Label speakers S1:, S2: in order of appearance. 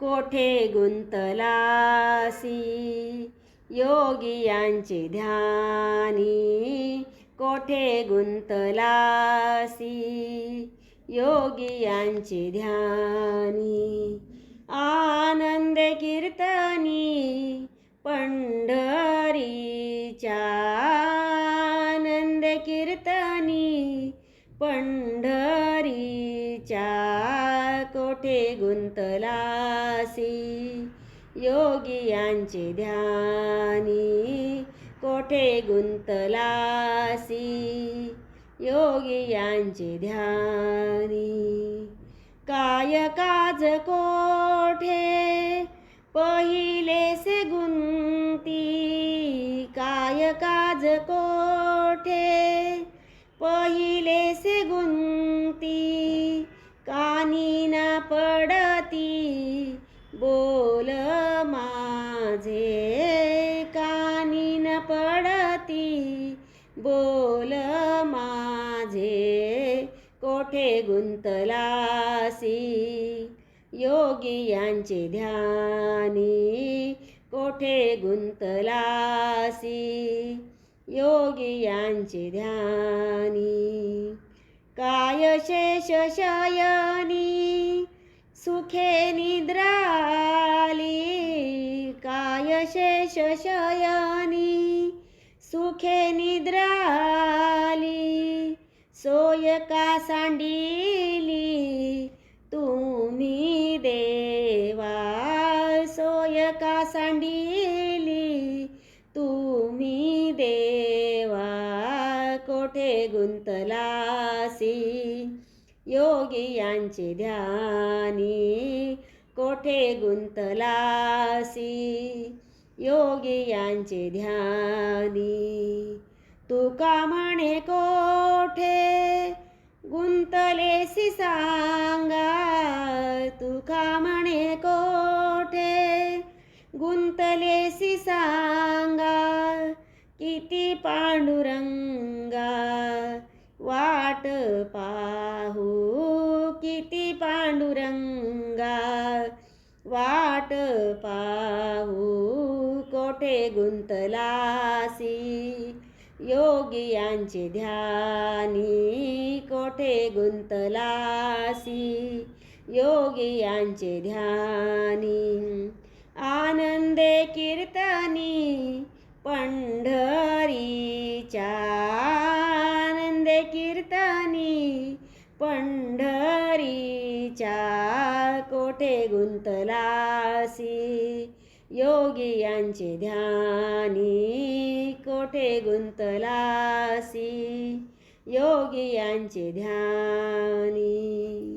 S1: कोठे गुंतलासी? योगियांचे ध्यानी कोठे गुंतलासी? योगियांचे ध्यानी आनंद कीर्तनी पंढरीच्या आनंद कीर्तनी पंढरीच्या कोठे गुंतलासी? योगियांचे ध्यानी कोठे गुंतलासी? योगियांचे ध्यानी काय काज कोठे? पहिलेसे गुंती काय काज कोठे? पहिलेसे गुंती बोल माझे कोठे गुंतलासी? योगियांचे ध्यानी कोठे गुंतलासी? योगियांचे ध्यानी काय शेष शयनी? सुखे निद्राली काय शेष सुखे निद्राली सोय का सांडिली? तुम्ही देवा सोय का सांडिली? तुम्ही देवा कोठे गुंतलासी? योगियांचे ध्यानी कोठे गुंतलासी? योगी यांचे ध्यानी. तुका म्हणे कोठे? गुंतलेसी सांगा. तुका म्हणे कोठे? गुंतलेसी सांगा. किती पांडुरंगा. वाट पाहू किती पांडुरंगा. वाट पाहू कोठे गुंतलासी. योगियांचे ध्यानी कोठे गुंतलासी? योगियांचे ध्यानी. आनंदे कीर्तनी पंढरीच्या. आनंदे कीर्तनी पंढरीच्या. कोठे गुंतला योगी यांचे ध्यानी कोठे गुंतलासी? योगी यांचे ध्यानी